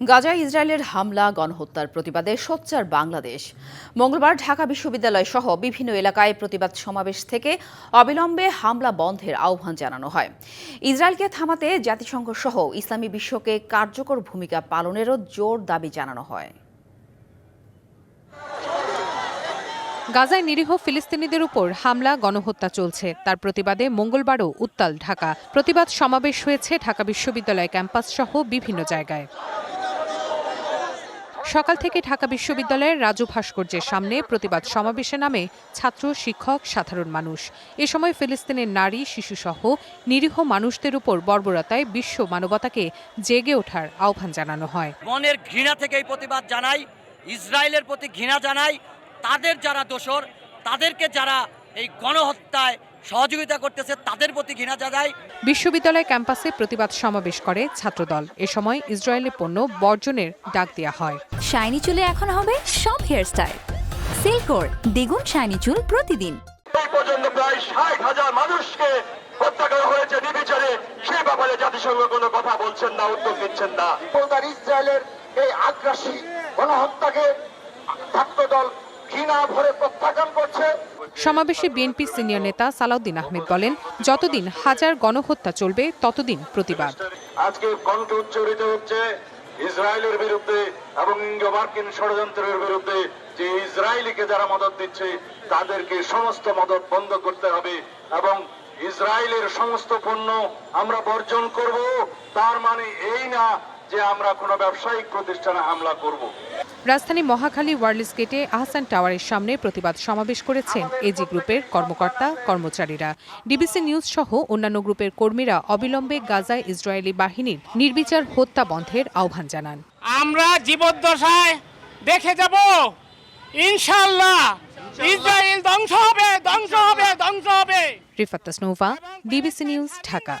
গাজায় ইসরায়েলের হামলা, গণহত্যার প্রতিবাদে সোচ্চার বাংলাদেশ। মঙ্গলবার ঢাকা বিশ্ববিদ্যালয় সহ বিভিন্ন এলাকায় প্রতিবাদ সমাবেশ থেকে অবিলম্বে হামলা বন্ধের আহ্বান জানানো হয়। ইসরায়েলকে থামাতে জাতিসংঘ সহ ইসলামী বিশ্বকে কার্যকর ভূমিকা পালনেরও জোর দাবি জানানো হয়। গাজায় নিরীহ ফিলিস্তিনিদের উপর হামলা, গণহত্যা চলছে। তার প্রতিবাদে মঙ্গলবারও উত্তাল ঢাকা। প্রতিবাদ সমাবেশ হয়েছে ঢাকা বিশ্ববিদ্যালয় ক্যাম্পাস সহ বিভিন্ন জায়গায়। সকাল থেকে ঢাকা বিশ্ববিদ্যালয়ের রাজু ভাস্কর্যের সামনে প্রতিবাদ সমাবেশে নামে ছাত্র, শিক্ষক, সাধারণ মানুষ। এ সময় ফিলিস্তিনের নারী শিশুসহ নিরীহ মানুষদের উপর বর্বরতায় বিশ্ব মানবতাকে জেগে ওঠার আহ্বান জানানো হয়। মনের ঘৃণা থেকে এই প্রতিবাদ জানাই, ইসরায়েলের প্রতি ঘৃণা জানাই, তাদের যারা দোষর, তাদেরকে যারা এই গণহত্যায় সহযোগিতা করতেছে তাদের প্রতি ঘৃণা জানাই বিশ্ববিদ্যালয় ক্যাম্পাসে প্রতিবাদ সমাবেশ করে ছাত্রদল। এ সময় ইসরায়েলি পণ্য বর্জনের ডাক দেওয়া হয়। শাইনি চুলে এখন হবে সব হেয়ারস্টাইল। সিল্কোর দ্বিগুণ শাইনি চুল প্রতিদিন। এই পর্যন্ত প্রায় ষাট হাজার মানুষকে হত্যা করা হয়েছে নির্বিচারে। সে ব্যাপারে জাতিসংঘ কোনো কথা বলছেন না উদ্যোগ নিচ্ছেন না। ইসরায়েলের এই আগ্রাসী গণহত্যাকে ছাত্রদল ঘৃণা ভরে প্রত্যাখ্যান করছে। সমাবেশে বিএনপি সিনিয়র নেতা সালাউদ্দিন আহমেদ বলেন, যতদিন হাজার গণহত্যা চলবে, ততদিন প্রতিবাদ। আজকে কণ্ঠ উচ্চারিত হচ্ছে ইসরায়েলের বিরুদ্ধে এবং ইন্ডো মার্কিন ষড়যন্ত্রের বিরুদ্ধে যে ইসরায়েলিকে যারা মদত দিচ্ছে, তাদেরকে সমস্ত মদত বন্ধ করতে হবে এবং ইসরায়েলের সমস্ত পণ্য আমরা বর্জন করব তার মানে এই না যে আমরা কোনো ব্যবসায়িক প্রতিষ্ঠানে হামলা করব। রাজধানী মহাখালী ওয়ার্ল্ডস গেটে আহসান টাওয়ারের সামনে প্রতিবাদ সমাবেশ করেছেন এজি গ্রুপের কর্মকর্তা কর্মচারীরা। ডিবিসি নিউজ সহ অন্যান্য গ্রুপের কর্মীরা অবিলম্বে গাজায় ইসরায়েলি বাহিনীর নির্বিচার হত্যা বন্ধের আহ্বান জানান। আমরা জীবদ্দশায় দেখে যাব ইনশাল্লাহ ইসরায়েল ধ্বংস হবে ধ্বংস রিফাত তাসনুভা বিবিসি নিউজ ঢাকা।